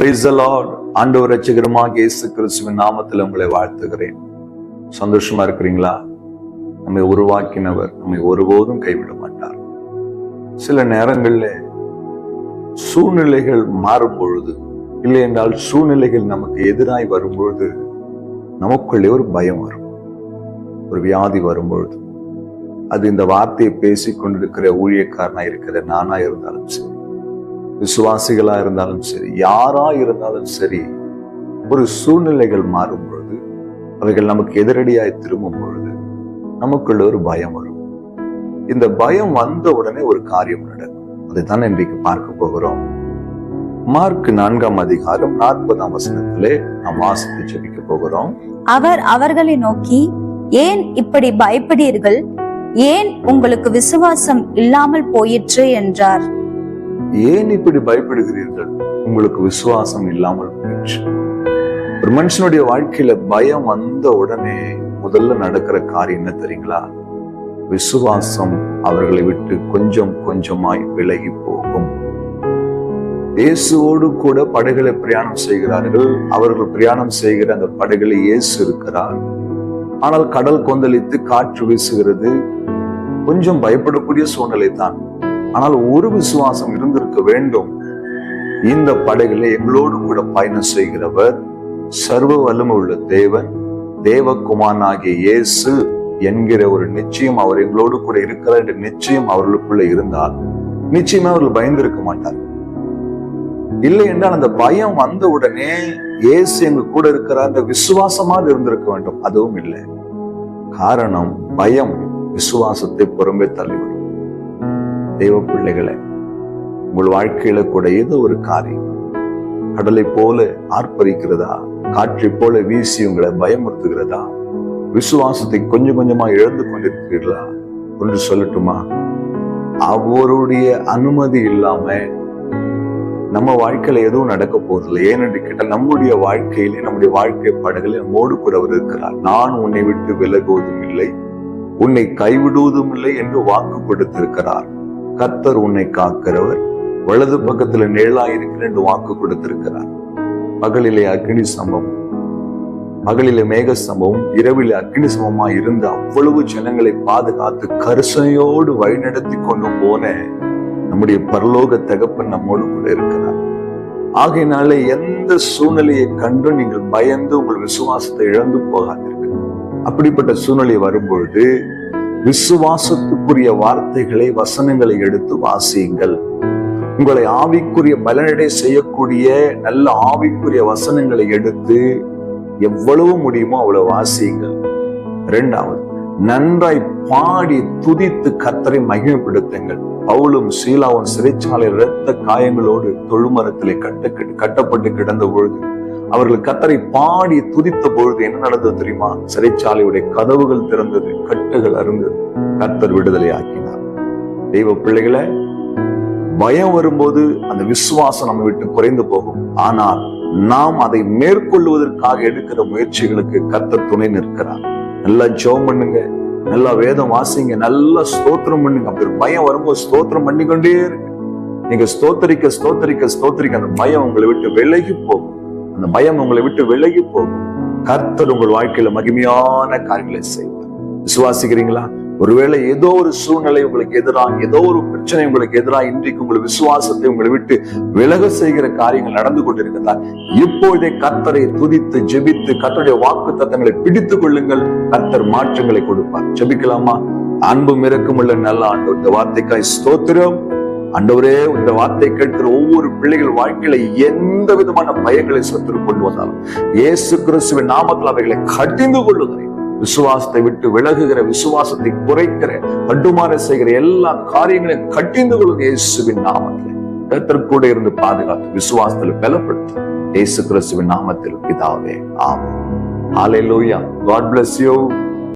ஆண்டு லார்ட் ஆண்டவர் இயேசு கிறிஸ்துவின் நாமத்தில் உங்களை வாழ்த்துகிறேன். சந்தோஷமா இருக்கிறீங்களா? நம்மை உருவாக்கினவர் நம்மை ஒருபோதும் கைவிட மாட்டார். சில நேரங்கள்ல சூழ்நிலைகள் மாறும் பொழுது இல்லை என்றால் சூழ்நிலைகள் நமக்கு எதிராய் வரும்பொழுது நமக்குள்ளே ஒரு பயம் வரும். ஒரு வியாதி வரும்பொழுது. அது இந்த வார்த்தையை பேசிக் கொண்டிருக்கிற ஊழியக்காரனா இருக்கிற நானா இருந்தாலும் சரி. விசுவாசிகளா இருந்தாலும் சரி யாரா இருந்தாலும் சரி ஒரு சூழ்நிலைகள் மாறும் பொழுது அவைகள் நமக்கு எதிரடியாய் திரும்பும் பொழுது நமக்குள்ள ஒரு பயம் வரும். இந்த பயம் வந்த உடனே ஒரு காரியம் நடக்கும். அதைத்தான் இன்றைக்கு பார்க்க போகிறோம். மார்க் நான்காம் அதிகாரம் நாற்பதாம் வசனத்திலே நாம் வாசித்து ஜெபிக்க போகிறோம். அவர் அவர்களை நோக்கி ஏன் இப்படி பயப்படுகிறீர்கள்? ஏன் உங்களுக்கு விசுவாசம் இல்லாமல் போயிற்று? என்றார். ஏன் இப்படி பயப்படுகிறீர்கள்? உங்களுக்கு விசுவாசம் இல்லாமல் போயிடுச்சு. ஒரு மனுஷனுடைய வாழ்க்கையில பயம் வந்த உடனே முதல்ல நடக்கிற காரியம் என்ன தெரியுங்களா? விசுவாசம் அவர்களை விட்டு கொஞ்சம் கொஞ்சமாய் விலகி போகும். இயேசுவோடு கூட படகுகளை பிரயாணம் செய்கிறார்கள். அவர்கள் பிரயாணம் செய்கிற அந்த படகுல இயேசு இருக்கிறார். ஆனால் கடல் கொந்தளித்து காற்று வீசுகிறது. கொஞ்சம் பயப்படக்கூடிய சூழ்நிலை தான் ஆனால் ஒரு விசுவாசம் இருந்திருக்க வேண்டும். இந்த படகுல எங்களோடு கூட பயணம் செய்கிறவர் சர்வ வலிமை உள்ள தேவன் தேவகுமாரனாகிய இயேசு என்கிற ஒரு நிச்சயம் அவர் எங்களோடு கூட இருக்கிறார் என்ற நிச்சயம் அவர்களுக்குள்ள இருந்தால் நிச்சயமா அவர்கள் பயந்திருக்க மாட்டார். இல்லை என்றால் அந்த பயம் வந்த உடனே இயேசு எங்க கூட இருக்கிறார் அந்த விசுவாசமாக இருந்திருக்க வேண்டும். அதுவும் இல்லை. காரணம் பயம் விசுவாசத்தை புறம்பே தள்ளிவிடும். தெய்வ பிள்ளைகளை உங்கள் வாழ்க்கையில கூட ஏதோ ஒரு காரியம். கடலை போல ஆர்ப்பரிக்கிறதா? காற்றை போல வீசி உங்களை பயமுறுத்துகிறதா? விசுவாசத்தை கொஞ்சம் கொஞ்சமா இழந்து கொண்டிருக்கிறீர்களா? ஒன்று சொல்லட்டுமா? அவருடைய அனுமதி இல்லாம நம்ம வாழ்க்கையில எதுவும் நடக்க போவதில்லை. ஏனென்று கேட்டால் நம்முடைய வாழ்க்கையிலே நம்முடைய வாழ்க்கை படகுல நம்மோடு கூட அவர் இருக்கிறார். நான் உன்னை விட்டு விலகுவதும் இல்லை. உன்னை கைவிடுவதும் இல்லை என்று வாக்கு கொடுத்திருக்கிறார் கர்த்தர் உன்னை காக்கிறவர். வலது பக்கத்துல நிழலாயிருக்கிற என்று வாக்கு கொடுத்திருக்கிறார். பகலிலே அக்னி சம்பவம் பகலிலே மேக சம்பவம் இரவிலே அக்னி சமமா இருந்த அவ்வளவு ஜனங்களை பாதுகாத்து கருசையோடு வழிநடத்தி கொண்டு போன நம்முடைய பரலோக தகப்பன் நம்மோடு கூட இருக்கிறார். ஆகையினால எந்த சூழ்நிலையை கண்டும் நீங்கள் பயந்து உங்கள் விசுவாசத்தை இழந்து போகாதீர்கள் அப்படிப்பட்ட சூழ்நிலை வரும்பொழுது விசுவாசத்துக்குரிய வார்த்தைகளை வசனங்களை எடுத்து வாசியுங்கள். உங்களை ஆவிக்குரிய பலனடை செய்யக்கூடிய நல்ல ஆவிக்குரிய வசனங்களை எடுத்து எவ்வளவு முடியுமோ அவ்வளவு வாசியுங்கள். இரண்டாவது நன்றாய் பாடி துதித்து கத்தரை மகிமைப்படுத்துங்கள். பவுலும் சீலாவும் சிறைச்சாலை இரத்த காயங்களோடு தொழுமரத்திலே கட்ட கட்டப்பட்டு கிடந்த பொழுது அவர்கள் கத்தரை பாடி துதித்த பொழுது என்ன நடந்தது தெரியுமா? சிறைச்சாலையுடைய கதவுகள் திறந்தது கட்டுகள் அருந்தது. கத்தர் விடுதலை ஆக்கினார். தெய்வ பிள்ளைகளை பயம் வரும்போது அந்த விசுவாசம் நம்ம விட்டு குறைந்து போகும். ஆனால் நாம் அதை மேற்கொள்வதற்காக எடுக்கிற முயற்சிகளுக்கு கத்த துணை நிற்கிறார். நல்லா ஜோம் பண்ணுங்க நல்லா வேதம் வாசிங்க நல்லா ஸ்தோத்திரம் பண்ணுங்க. அப்படி பயம் வரும்போது ஸ்தோத்திரம் பண்ணிக்கொண்டே இருக்கு நீங்க ஸ்தோத்தரிக்க ஸ்தோத்தரிக்க ஸ்தோத்தரிக்க அந்த பயம் உங்களை விட்டு விலகி போகும். அந்த பயம் உங்களை விட்டு விலகி போகும். கர்த்தர் உங்கள் வாழ்க்கையில மகிமையான காரியங்களை செய்வார். விசுவாசிக்கிறீங்களா? ஒருவேளை ஏதோ ஒரு சூழ்நிலை உங்களுக்கு எதிராக ஏதோ ஒரு பிரச்சனை உங்களுக்கு எதிராக இன்றைக்கு உங்களை விசுவாசத்தை உங்களை விட்டு விலக செய்கிற காரியங்கள் நடந்து கொண்டிருக்கிறதா இப்போதே கர்த்தரை துதித்து ஜெபித்து கத்தருடைய வாக்கு தத்தங்களை பிடித்துக் கொள்ளுங்கள். கர்த்தர் மாற்றங்களை கொடுப்பார். ஜெபிக்கலாமா? அன்பும் இறக்கமுள்ள நல்ல ஆண்டு இந்த வார்த்தைக்காய் ஸ்தோத்திரம். அண்டவரே இந்த வார்த்தை கேட்கிற ஒவ்வொரு பிள்ளைகள் வாழ்க்கையில எந்த விதமான பயங்களை சத்துரு கொண்டு வந்தாலும் இயேசு கிறிஸ்துவின் நாமத்தில் அவைகளை கடிந்து கொள்ளுகிறேன். விசுவாசத்தை விட்டு விலகுகிற விசுவாசத்தை குறைக்கிற கட்டுமாற செய்கிற எல்லா காரியங்களையும் கட்டிந்து கொள்ளுங்க இயேசுவின் நாமத்தில். கத்திற்கூட இருந்து பாதுகாத்து விசுவாசத்தில் பலப்படுத்தும் இயேசு கிறிஸ்துவின் நாமத்தில் இதாவே ஆமென். ஹalleluya god bless you.